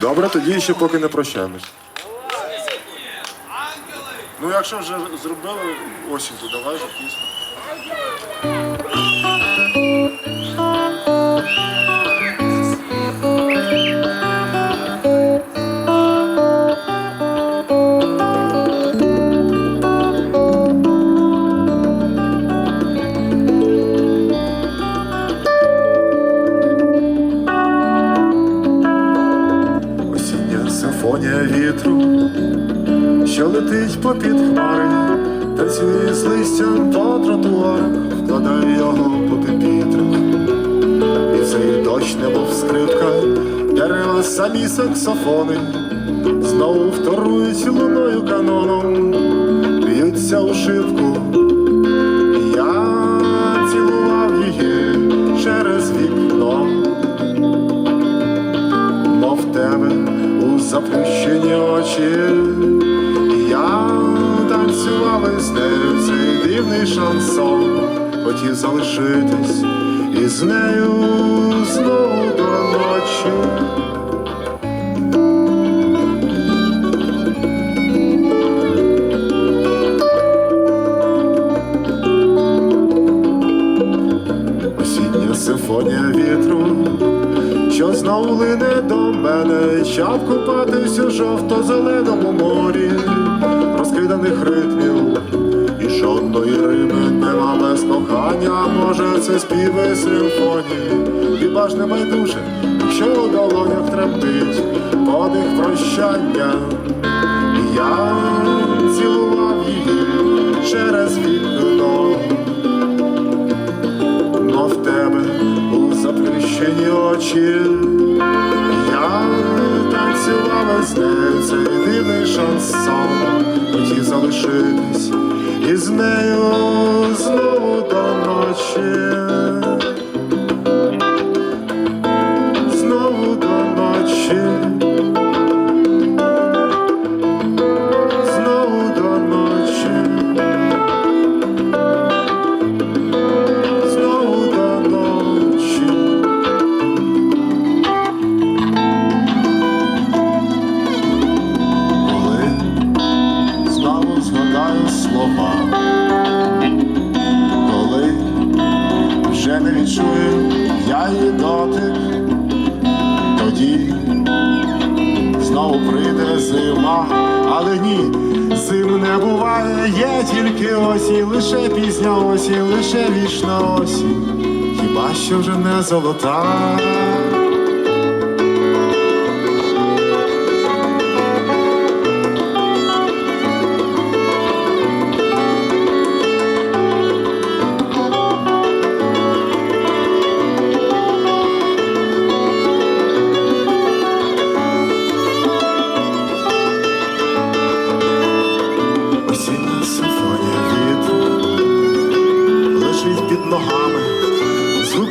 Добре, тоді ще поки не прощаємось. Ну, якщо вже зробили осінь, то давай вже пісню. Симфонія вітру, що летить попід хмари, танцює з листям по тротуарах, вкладає його по піпітрах. І цей дощ, немов скрипка, дерева самі саксофони, знову вторують луною каноном, б'ються у шибку. Я цілував її через вікно мов тебе у заплющені очі. Я танцював із нею цей дивний шансон, хотів залишитись із нею знову до ночі. Осіння симфонія вітру що знову лине до мене, щоб купатись у жовто-зеленому морі, розкиданих ритмів, і жодної риби нема без кохання, може це співи симфонії, хіба ж не байдуже, що у долонях тремтить подих прощання, заплющені. Я танцювала з нею цей дивний шансон, хотів залишитись із нею знову до ночі. Її дотик, тоді знову прийде зима, але ні, зим не буває, є тільки осінь, лише пізня осінь, лише вічна осінь, хіба що вже не золота.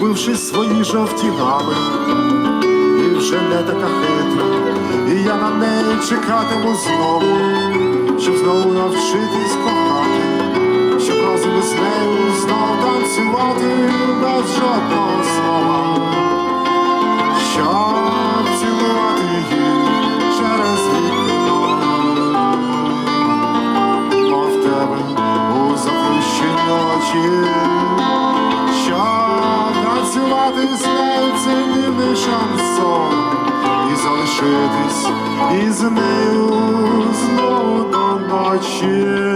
Згубивши свої жовті гами, і вже не така хитра, і я на неї чекатиму знову, щоб знову навчитись кохати, нею цей дивний шансон і залишитись із нею знову до ночі.